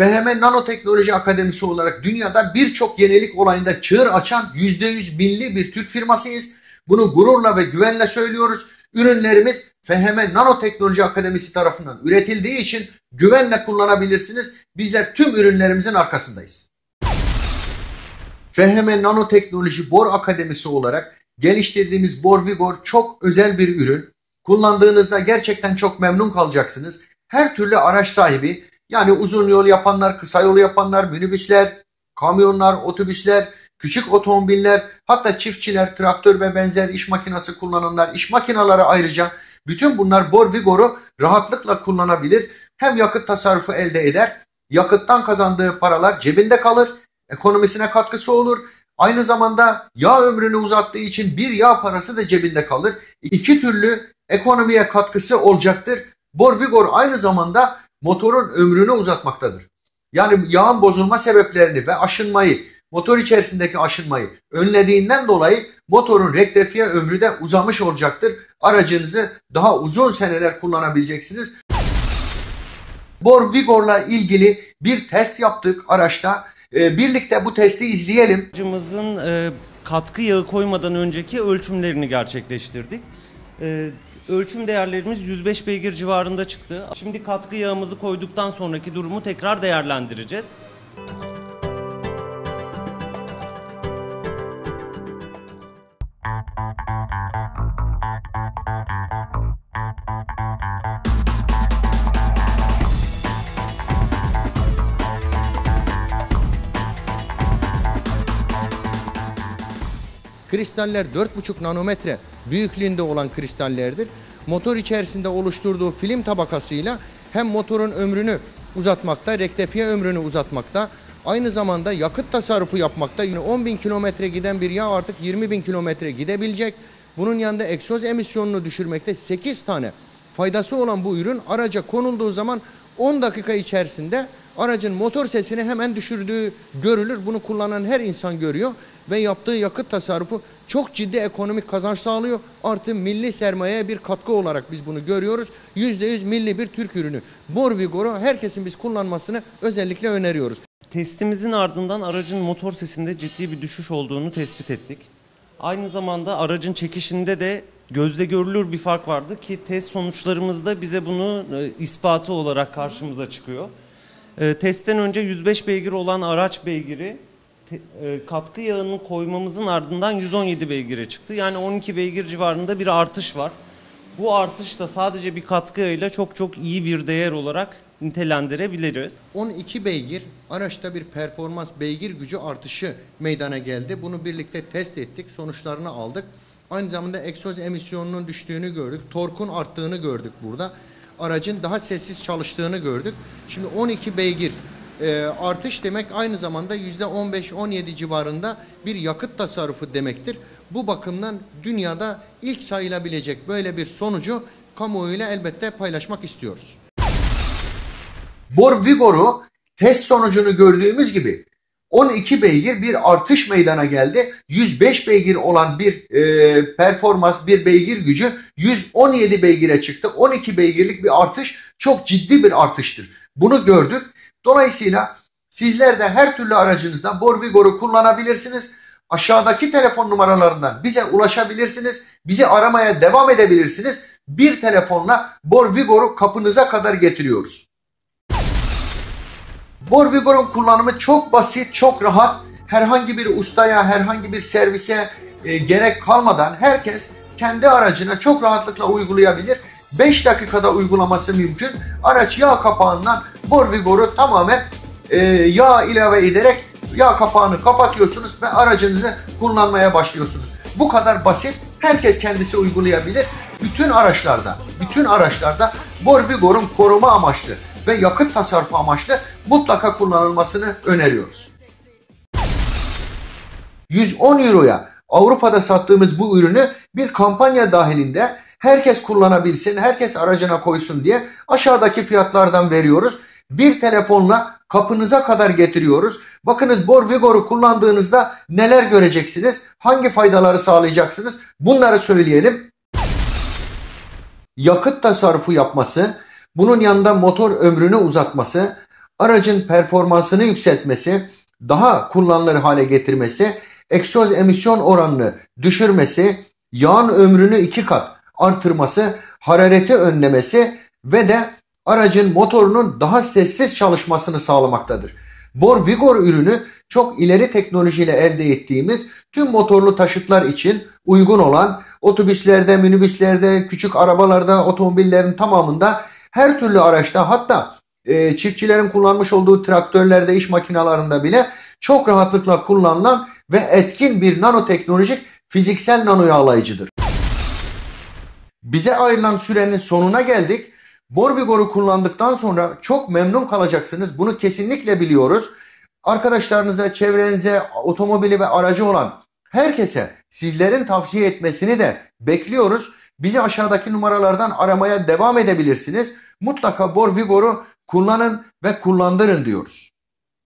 FHM Nanoteknoloji Akademisi olarak dünyada birçok yenilik olayında çığır açan %100 milli bir Türk firmasıyız. Bunu gururla ve güvenle söylüyoruz. Ürünlerimiz FHM Nanoteknoloji Akademisi tarafından üretildiği için güvenle kullanabilirsiniz. Bizler tüm ürünlerimizin arkasındayız. FHM Nanoteknoloji Bor Akademisi olarak geliştirdiğimiz Bor Vigor çok özel bir ürün. Kullandığınızda gerçekten çok memnun kalacaksınız. Her türlü araç sahibi yani uzun yol yapanlar, kısa yol yapanlar, minibüsler, kamyonlar, otobüsler, küçük otomobiller, hatta çiftçiler, traktör ve benzer iş makinesi kullananlar, iş makineleri ayrıca bütün bunlar Bor Vigor'u rahatlıkla kullanabilir. Hem yakıt tasarrufu elde eder, yakıttan kazandığı paralar cebinde kalır, ekonomisine katkısı olur. Aynı zamanda yağ ömrünü uzattığı için bir yağ parası da cebinde kalır. İki türlü ekonomiye katkısı olacaktır. Bor Vigor aynı zamanda motorun ömrünü uzatmaktadır. Yani yağın bozulma sebeplerini ve aşınmayı, motor içerisindeki aşınmayı önlediğinden dolayı motorun rektifiye ömrü de uzamış olacaktır. Aracınızı daha uzun seneler kullanabileceksiniz. Bor Vigor'la ilgili bir test yaptık araçta. Ee, birlikte bu testi izleyelim. Aracımızın e, katkı yağı koymadan önceki ölçümlerini gerçekleştirdik. E, ölçüm değerlerimiz 105 beygir civarında çıktı. Şimdi katkı yağımızı koyduktan sonraki durumu tekrar değerlendireceğiz. Kristaller 4,5 nanometre büyüklüğünde olan kristallerdir. Motor içerisinde oluşturduğu film tabakasıyla hem motorun ömrünü uzatmakta, rektifiye ömrünü uzatmakta, aynı zamanda yakıt tasarrufu yapmakta. Yine 10 bin kilometre giden bir yağ artık 20 bin kilometre gidebilecek. Bunun yanında egzoz emisyonunu düşürmekte 8 tane faydası olan bu ürün araca konulduğu zaman 10 dakika içerisinde aracın motor sesini hemen düşürdüğü görülür. Bunu kullanan her insan görüyor ve yaptığı yakıt tasarrufu çok ciddi ekonomik kazanç sağlıyor. Artı milli sermayeye bir katkı olarak biz bunu görüyoruz. %100 milli bir Türk ürünü. Bor Vigor'u herkesin biz kullanmasını özellikle öneriyoruz. Testimizin ardından aracın motor sesinde ciddi bir düşüş olduğunu tespit ettik. Aynı zamanda aracın çekişinde de gözle görülür bir fark vardı ki test sonuçlarımızda bize bunu e, ispatı olarak karşımıza çıkıyor. E, testten önce 105 beygir olan araç beygiri te, e, katkı yağını koymamızın ardından 117 beygire çıktı. Yani 12 beygir civarında bir artış var. Bu artış da sadece bir katkı yağıyla çok çok iyi bir değer olarak nitelendirebiliriz. 12 beygir araçta bir performans beygir gücü artışı meydana geldi. Bunu birlikte test ettik, sonuçlarını aldık. Aynı zamanda egzoz emisyonunun düştüğünü gördük. Torkun arttığını gördük burada. Aracın daha sessiz çalıştığını gördük. Şimdi 12 beygir e, artış demek aynı zamanda yüzde 15-17 civarında bir yakıt tasarrufu demektir. Bu bakımdan dünyada ilk sayılabilecek böyle bir sonucu kamuoyuyla elbette paylaşmak istiyoruz. Bor Vigor'u test sonucunu gördüğümüz gibi 12 beygir bir artış meydana geldi. 105 beygir olan bir e, performans, bir beygir gücü 117 beygire çıktı. 12 beygirlik bir artış çok ciddi bir artıştır. Bunu gördük. Dolayısıyla sizler de her türlü aracınızdan Bor Vigor'u kullanabilirsiniz. Aşağıdaki telefon numaralarından bize ulaşabilirsiniz. Bizi aramaya devam edebilirsiniz. Bir telefonla Bor Vigor'u kapınıza kadar getiriyoruz. Bor Vigor'un kullanımı çok basit, çok rahat. Herhangi bir ustaya, herhangi bir servise e, gerek kalmadan herkes kendi aracına çok rahatlıkla uygulayabilir. 5 dakikada uygulaması mümkün. Araç yağ kapağından Bor Vigor'u tamamen e, yağ ilave ederek yağ kapağını kapatıyorsunuz ve aracınızı kullanmaya başlıyorsunuz. Bu kadar basit. Herkes kendisi uygulayabilir. Bütün araçlarda, bütün araçlarda Bor Vigor'un koruma amaçlı ve yakıt tasarrufu amaçlı mutlaka kullanılmasını öneriyoruz. 110 euroya Avrupa'da sattığımız bu ürünü bir kampanya dahilinde herkes kullanabilsin, herkes aracına koysun diye aşağıdaki fiyatlardan veriyoruz. Bir telefonla kapınıza kadar getiriyoruz. Bakınız Bor Vigor'u kullandığınızda neler göreceksiniz? Hangi faydaları sağlayacaksınız? Bunları söyleyelim. Yakıt tasarrufu yapması, bunun yanında motor ömrünü uzatması, aracın performansını yükseltmesi, daha kullanılır hale getirmesi, egzoz emisyon oranını düşürmesi, yağın ömrünü iki kat artırması, harareti önlemesi ve de aracın motorunun daha sessiz çalışmasını sağlamaktadır. Bor Vigor ürünü çok ileri teknolojiyle elde ettiğimiz tüm motorlu taşıtlar için uygun olan otobüslerde, minibüslerde, küçük arabalarda, otomobillerin tamamında her türlü araçta hatta e, çiftçilerin kullanmış olduğu traktörlerde, iş makinalarında bile çok rahatlıkla kullanılan ve etkin bir nanoteknolojik fiziksel nano yağlayıcıdır. Bize ayrılan sürenin sonuna geldik. Borbigor'u kullandıktan sonra çok memnun kalacaksınız. Bunu kesinlikle biliyoruz. Arkadaşlarınıza, çevrenize, otomobili ve aracı olan herkese sizlerin tavsiye etmesini de bekliyoruz. Bizi aşağıdaki numaralardan aramaya devam edebilirsiniz. Mutlaka Bor Vigor'u kullanın ve kullandırın diyoruz.